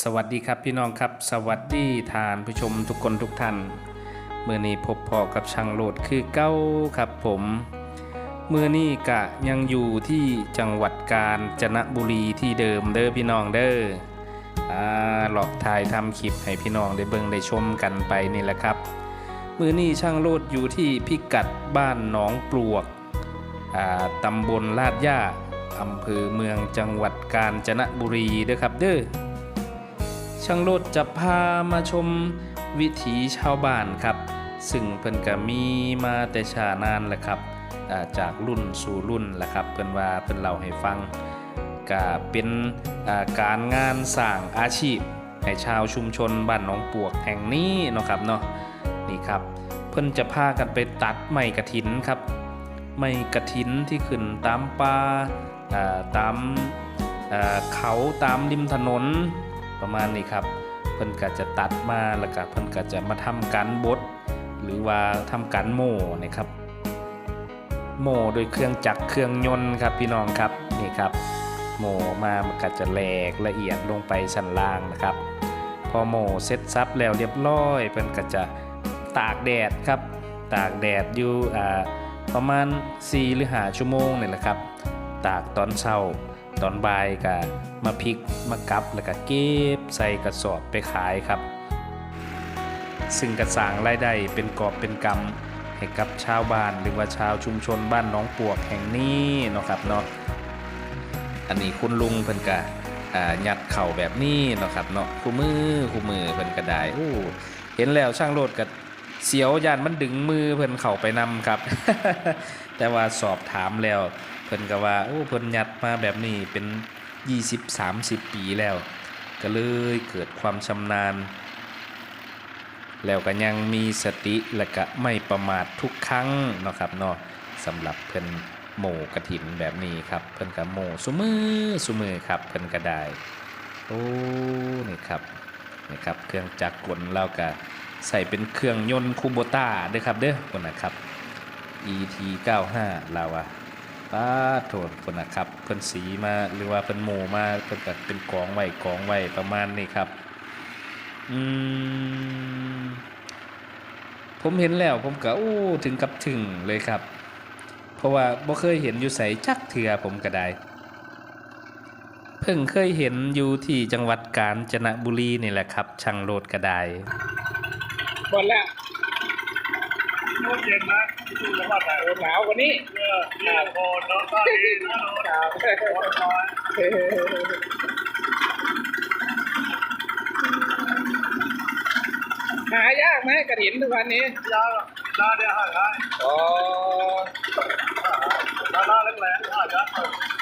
สวัสดีครับพี่น้องครับ สวัสดีทานผู้ชมทุกคนทุกท่านเมื่อนี้พบพอกับช่างโหลดคือเก้าครับผมเมื่อนี้กะยังอยู่ที่จังหวัดกาญจนบุรีที่เดิมเด้อพี่น้องเด้ออ่าหลอกถ่ายทำคลิปให้พี่น้องได้เบิ่งได้ชมกันไปนี่แหละครับมือนี้ช่างโลดอยู่ที่พิกัดบ้านหนองปลวกอ่าตำบลลาดย่าอำเภอเมืองจังหวัดกาญจนบุรีเด้อครับเด้อ ช่างโลดจะพามาชมวิถีชาวบ้านครับ ซึ่งเพิ่นก็มีมาแต่ชานานแหละครับจากรุ่นสู่รุ่นแหละครับเพิ่นว่าเพิ่นเล่าให้ฟังก็เป็นการงานสร้างอาชีพให้ชาวชุมชนบ้านหนองปวกแห่งนี้เนาะครับเนาะนี่ครับเพิ่นจะพากันไปตัดไม้กระถินครับ ไม้กระถินที่ขึ้นตามป่าตามเขาตามริมถนน ประมาณนี้ครับ เพิ่นก็จะตัดมาแล้วก็เพิ่นก็จะมาทำการบดหรือว่าทำการโม่นะครับ โม่โดยเครื่องจักรเครื่องยนต์ครับพี่น้องครับนี่ครับโม่มามันก็จะแหลกละเอียดลงไปชั้นล่างนะครับ พอโม่เสร็จซับแล้วเรียบร้อยเพิ่นก็จะตากแดดครับ ตากแดดอยู่อ่าประมาณ4หรือ5ชั่วโมงนี่แหละครับ ตากตอนเช้า ตอนบ่ายก็มาพริกมากับแล้วก็เก็บใส่กระสอบไปขายครับ ซึ่งกระสางรายได้เป็นกอบเป็นกำให้กับชาวบ้านหรือว่าชาวชุมชนบ้านน้องปวกแห่งนี้เนาะครับเนาะอันนี้คุณลุงเพิ่นก็อ่ายัดเข่าแบบนี้เนาะครับเนาะคู่มือคู่มือเพิ่นก็ได้โอ้เห็นแล้วช่างโลดก็เสียวยานมันดึงมือเพิ่นเข้าไปนำครับ แต่ว่าสอบถามแล้ว พิ่นก็ว่าโอ้เพิ่นยัดมาแบบนี้เป็น 20-30 ปีแล้ว ก็เลยเกิดความชำนาญ แล้วก็ยังมีสติและก็ไม่ประมาททุกครั้งเนาะครับเนาะสำหรับเพิ่นโหมกระถินแบบนี้ครับเพิ่นก็โหมสุมือสุมือครับเพิ่นก็ได้โอ้นี่ครับนี่ครับเครื่องจักรกลเราก็ใส่เป็นเครื่องยนต์คูโบต้าเด้อครับเด้อคนนะครับ ET 95 เราอะ ป้าโทษคนนะครับเพิ่นสีมาหรือว่าเพิ่นโมมาเพิ่นก็เป็นกองไว้กองไว้ประมาณนี้ครับอืมผมเห็นแล้วผมก็โอ้ถึงกับถึงเลยครับ เพราะว่าบ่เคยเห็นอยู่ใสจักเถื่อผมก็ได้เพิ่งเคยเห็นอยู่ที่จังหวัดกาญจนบุรีนี่แหละครับช่างโลดก็ได้หมดแล้ว โน้ตเย็นนะดูแล้วว่าแต่หนาวกว่านี้เออหนาวโคนร้อนก็ดีนะหนาวร้อนน้อยหายากไหมกระถินทุกวันนี้ยาลาเดียวหายได้อ๋อลาลาแรงแรงหายได้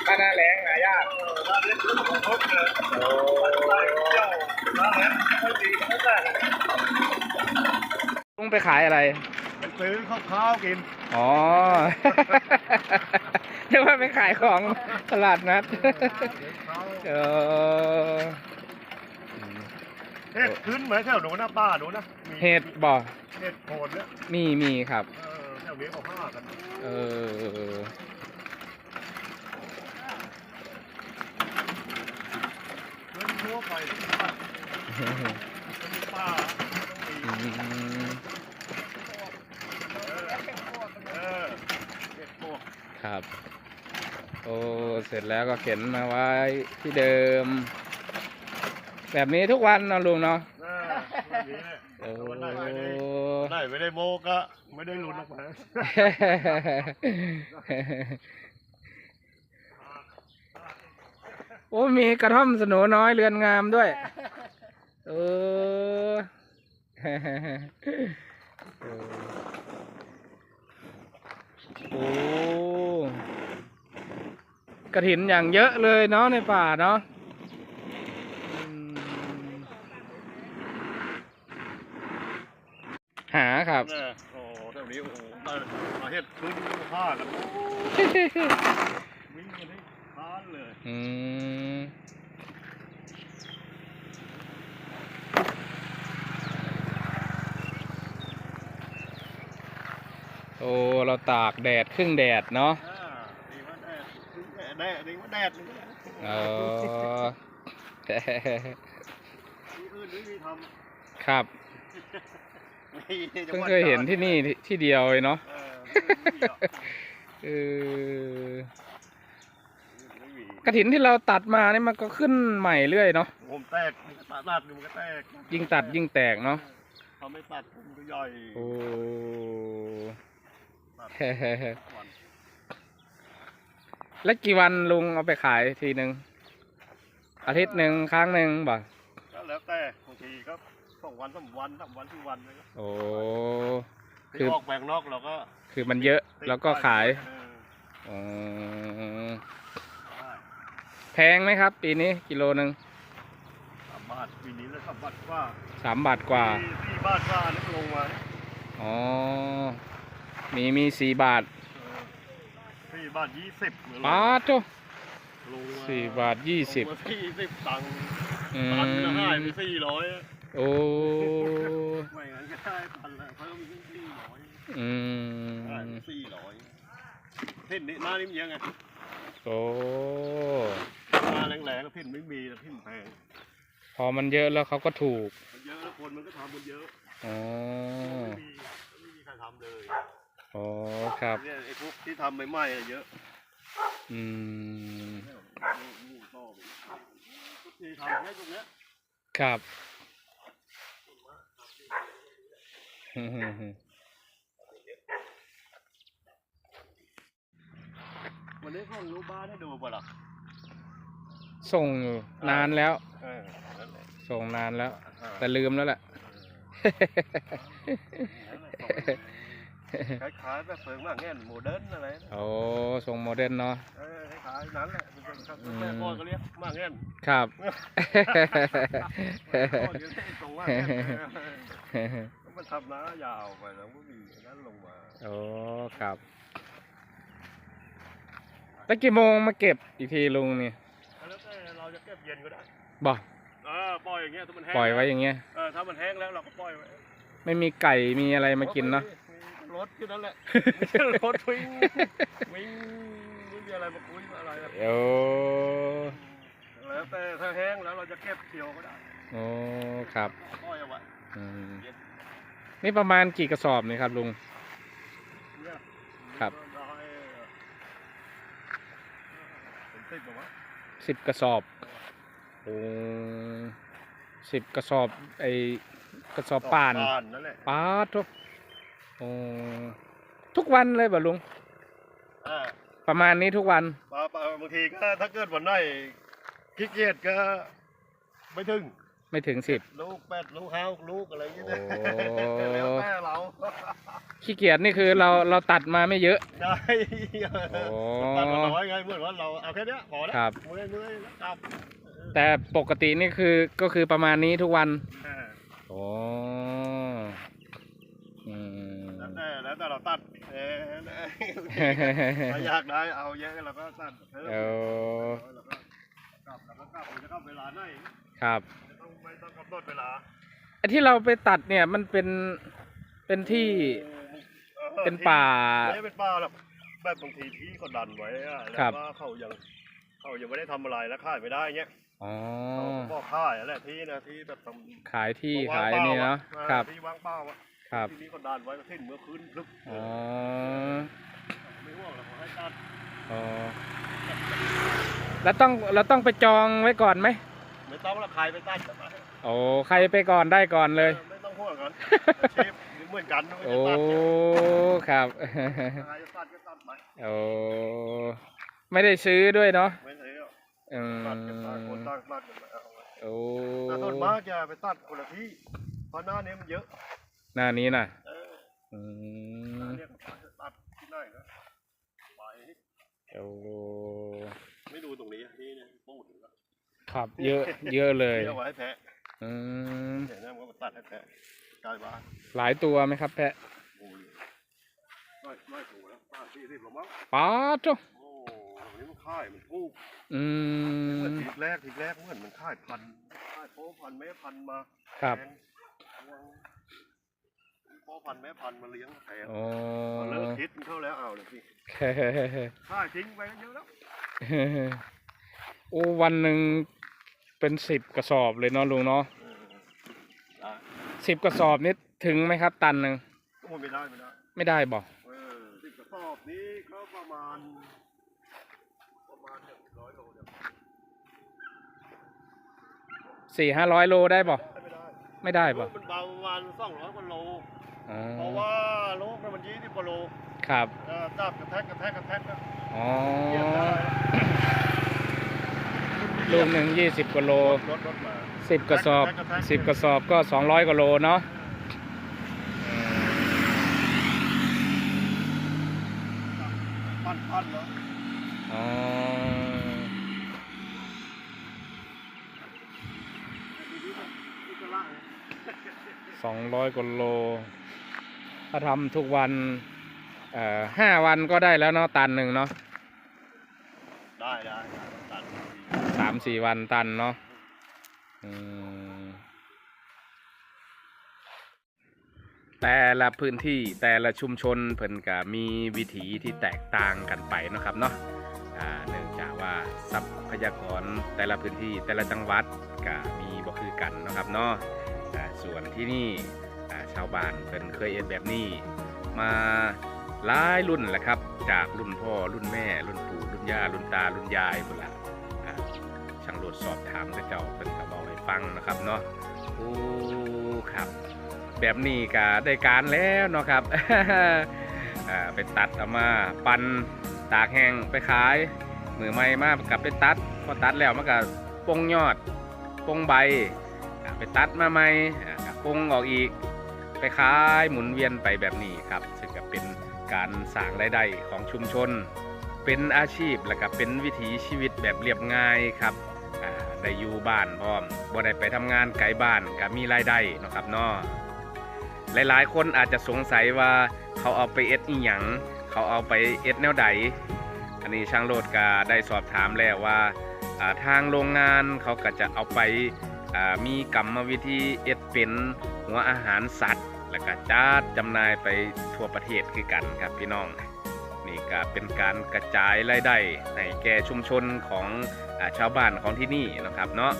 ถ้าหน้าแรงหายากเออลาเดียวขึ้นของทุกเลยโอ้ลาเที่ยวลาแรงไม่ดีไม่ได้ลุงไปขายอะไร ซื้อข้าวข้าวกิน อ๋อเรียกว่าไปขายของตลาดนัดข้าวเออเห็ดขึ้นเหมือนแถวหนูนะป้าหนูนะมีเห็ดบ่เห็ดโคนเนี่ยมีมีครับ เออแถวนี้เขาฆ่ากัน เออขึ้นทั่วไปป้าป้ามี อืม เออเห็ดพวก ครับ โอ้เสร็จแล้วก็เข็นมาไว้ที่เดิม แบบนี้ทุกวันเนาะลุงเนาะเออแบบนี้เนี่ยโอ้วันไหนไม่ได้วันไหนไม่ได้โมก็ไม่ได้ลุ้นออกมาโอ้มีกระท่อมสโหนน้อยเรือนงามด้วยเออเออ โอ้กระถินอย่างเยอะเลยเนาะในป่าเนาะอืมหาครับ เนี่ยโอ้แถวนี้โอ้โหมามาเห็ดพื้นที่ผ้ากันวิ่งกันได้ค้านเลย อืม โอ้เราตากแดดครึ่งแดดเนาะอ่าดีว่าแดดแดดดีว่าแดดเอออื่นไม่มีทครับำมีแต่เพิ่งวัดเคยเห็นที่นี่ที่ที่เดียวเลยเนาะเออไม่มีหรอกเออไม่มีกระถินที่เราตัดมานี่มันก็ขึ้นใหม่เรื่อยเนาะผมแตกตัดตัดมันก็แตกยิ่งตัดยิ่งแตกเนาะเขาไม่ตัดผมก็ย่อยโอ้ตัด แฮ่วันๆแล้วกี่วันลุงเอาไปขายทีหนึ่งอาทิตย์หนึ่งครั้งหนึ่งบ่ก็แล้วแต่บางทีก็สองวันสามวันสามวันที่วันเลยก็โอ้คืที่อออกแปลงนอกเราก็ คือมันเยอะแล้วก็ขายเอออ๋อได้แพงไหมครับ ปีนี้กิโลหนึ่งสามบาทปีนี้แล้วสามบาทกว่าสามบาทกว่าที่ที่บาทกว่านี่ลงมาเนี่ยอ๋อ มีมีสี่บาทเออสี่บาทยี่สิบเหมือนปาดจ้ลงมาสี่บาทยี่สิบลงมาสี่สิบตังค์อืตันละหายมไปสี่ร้อยโอ้ไม่งั้นก็ได้พันละเพิ่มขึ้นสี่ร้อยอืได้มสี่ร้อยทิ้นนี่หน้านี่มันเยอะไงโอ้หน้าแรงๆแล้วทิ้นไม่มีแล้วทิ้นแพงพอมันเยอะแล้วเขาก็ถูก มันเยอะแล้วคนมันก็ทำมันเยอะอ๋อไม่มีไม่มีใครทำเลย อ๋อครับเนี่ยไอ้พวกที่ทำใหม่ๆอะเยอะอืมหมูต่อไปที่ทำแค่ตรงเนี้ยครับวันนี้ส่งรูปบ้านให้ดูป่ะล่ะส่งอยู่นานแล้ว เออนั่นแหละส่งนานแล้วเออแต่ลืมแล้วแหละ คล้ายๆแบบเฟิงมากเงี้ยโมเดิร์นอะไรนะโอ้ส่งโมเดิร์นเนาะเออคล้ายๆนั้นแหละมันเป็นครับอืมแม่พ่อก็เรียกมากเงี้ยครับพ่อเรียกตรงมากเงี้ยมันทำน้ายาวไปแล้วก็มีนั้นลงมาโอ้ครับแล้วกี่โมงมาเก็บอีกทีลุงนี่แล้วแต่เราจะเก็บเย็นก็ได้บอกเออปล่อยอย่างเงี้ยถ้ามันแห้งปล่อยไว้อย่างเงี้ยเออถ้ามันแห้งแล้วเราก็ปล่อยไว้ไม่มีไก่มีอะไรมากินเนาะมี รถอยู่นั่นแหละไม่ใช่รถวิ่งวิ่งไม่มีอะไรมาคุยมาอะไรหรอกโอ้แล้วแต่ถ้าแห้งแล้วเราจะเก็บเกี่ยวก็ได้โอ้ครับปล่อยเอาไว้อืมนี่ประมาณกี่กระสอบนี่ครับลุง เนี่ยครับ ได้เป็นสิบหรอวะสิบกระสอบโอ้สิบกระสอบไอกระสอบป่านป่านนั่นแหละ ป้าดทุก โอ้ทุกวันเลยบ่ลุง อ่าประมาณนี้ทุกวันปลาปลาบางทีก็ถ้าเกิดวันไหนขี้เกียจก็ไม่ถึง ไม่ถึงสิบ ลูกแปดลูกห้าลูกอะไรอย่างเงี้ยโอ้ แล้วแต่เราขี้เกียจนี่คือเราเราตัดมาไม่เยอะ ใช่โอ้ ตัดมาน้อยไงเหมือนว่าเราเอาแค่เนี้ยพอแล้วครับ เมื่อยเมื่อยแล้วกลับแต่ปกตินี่คือก็คือประมาณนี้ทุกวัน อ่าโอ้อืม แล้วแต่แล้วแต่เราตัดเออถ้าอยากได้เอาเยอะเราก็ตัดเพิ่มโอ้แล้วก็กลับแล้วก็กลับเราจะเข้าเวลาไหนครับไม่ต้องไม่ต้องกำหนดเวลาไอ้ที่เราไปตัดเนี่ยมันเป็นเป็นที่ออเป็นป่าไม่ได้เป็นป่าหรอกแบบบางทีที่เขาดันไว้อะแล้วครับว่าเขายังเขายังไม่ได้ทำอะไรแล้วขายไม่ได้เงี้ยอ๋อเขาก็บอกขายแหละที่นะที่แบบทำขายที่ว่ขายงปล่นี่เนาะออครับที่ว่างเปล่าอะ ครับที่นี้เขาดันไว้ก็ทิ้งเมื่อคืนพลึกอ๋อไม่ห่วงหรอกเขาให้ตัดอ๋อแล้วต้องเราต้องไปจองไว้ก่อนไหมไม่ต้องละใครไปตัดก็ไปโอ้ใครไปก่อนได้ก่อนเลยไม่ต้องห่วงกันอาชีพเหมือนกันไม่โอ้ได้ตัดเนี่ยครับใครจะตัดก็ตัดไปโอ้ไม่ได้ซื้อด้วยเนาะไม่ใช่หรอกอืตัดกันต่างคนมต่างตัดกันไปเอาไว้โอ้แต่ส่วนมากจะไปตัดคนละที่เพราะหน้านี้มันเยอะ หน้านี้น่ะเอออืหน้ามเนี้ก็ตัดที่ไหนก็ไปโอ้ไม่ดูตรงนี้นี่เนี่ยปูดอยู่แล้วครับ เยอะ เยอะเลยเที่ยวไว้ให้แพะอืมเห็นไหมมันก็มาตัดให้แพะกลายบ้านหลายตัวไหมครับแพะโอ้ยน้อยน้อยถูกแล้วป้าสี่สิบหรอมั้งป๊าดจ้ะโอ้วันนี้มันค่ายมันถูกอืเหมือนมทีแรกทีแรกเหมือนมันค่ายพันค่ายโป๊พันแม่พันมาครับ แพง โป๊พันแม่พันมาเลี้ยงแพงโอ้พอเลิกคิดมันเข้าแล้วเอาเลยพี่ค่ายทิ้งไปเยอะแล้วโอ้วันหนึ่งเป็นสิบกระสอบเลยเนาะลุงเนาะเออสิบกระสอบนี่ถึงไหมครับ ตันหนึ่งโอ้ไม่ได้ไม่ได้ไม่ได้บอกเออสิบกระสอบนี้ก็ประมาณ ประมาณหนึ่งร้อยโลเนี่ยสี่ห้าร้อยโลได้บอกไม่ได้ไม่ได้บอกมันเบาประมาณสองร้อยกว่าโล อ๋อเพราะว่าโลกเนี่ยมันยี่สิบกว่าโลครับเออจับกระแทกกระแทกกระแทกก็อ๋อเหยียบได้ลูกหนึ่งยี่สิบกว่าโลรถรถมา สิบกระสอบแทกกระแทกสิบกระสอบก็สองร้อยกว่าโลเนาะปั้นปั้นแล้วอ๋อนี่ก็ล่างสองร้อยกว่าโล ถ้าทำทุกวันเอ่อห้าวันก็ได้แล้วเนาะตันหนึ่งเนาะได้ได้ได้ตัดสามสี่วันตันเนาะอืมแต่ละพื้นที่แต่ละชุมชนเพิ่นก็มีวิถีที่แตกต่างกันไปเนาะครับเนาะอ่าเนื่องจากว่าทรัพยากรแต่ละพื้นที่แต่ละจังหวัดก็มีบ่คือกันเนาะครับเนาะอ่าส่วนที่นี่อ่า ชาวบ้านเพิ่นเคยเอ็ดแบบนี้ มาหลายรุ่นแหละครับ จากรุ่นพ่อรุ่นแม่ รุ่นปู่รุ่นย่ารุ่นตารุ่นยายพุ่นละอ่าช่างโหลดสอบถามก็เจ้าเพิ่นก็บอกให้ฟังนะครับเนาะโอ้ครับ แบบนี้ก็ได้การแล้วเนาะครับไปตัดเอามาปันตากแห้งไปขายมือใหม่มากกลับไปตัดพอตัดแล้วมันก็ปงยอดปงใบไปตัดมาใหม่ปงออกอีก ไปขายหมุนเวียนไปแบบนี้ครับซึ่งก็เป็นการสร้างรายได้ของชุมชน เป็นอาชีพและก็เป็นวิถีชีวิตแบบเรียบง่ายครับได้อยู่บ้านพร้อมบ่ได้ไปทำงานไกลบ้านก็มีรายได้นะครับเนาะหลายๆ คนอาจจะสงสัยว่าเขาเอาไปเอ็ดอีหยังเขาเอาไปเอ็ดแนวใดอันนี้ช่างโลดก็ได้สอบถามแล้วว่าทางโรงงานเขาก็จะเอาไป มีกรรมวิธีเอ็ดเป็นหัวอาหารสัตว์ แล้วก็จัดจำหน่ายไปทั่วประเทศคือกันครับพี่น้อง นี่ก็เป็นการกระจายรายได้ให้แก่ชุมชนของอชาวบ้านของที่นี่นะครับเนาะ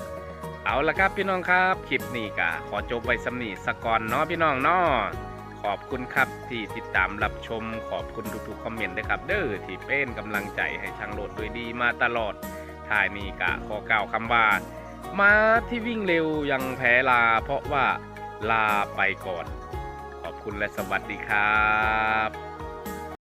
เอาละครับพี่น้องครับ คลิปนี้ก็ขอจบไว้สำนีสกอนเนาะพี่น้องเนาะขอบคุณครับที่ติดตามรับชมขอบคุณทุกๆคอมเมนต์ด้วยครับเด้อที่เป็นกำลังใจให้ช่างโหลดโดยดีมาตลอดท้ายนี้ก็ขอกล่าวคำว่า ม้าที่วิ่งเร็วยังแพ้ลา เพราะว่าลาไปก่อน ขอบคุณและสวัสดีครับ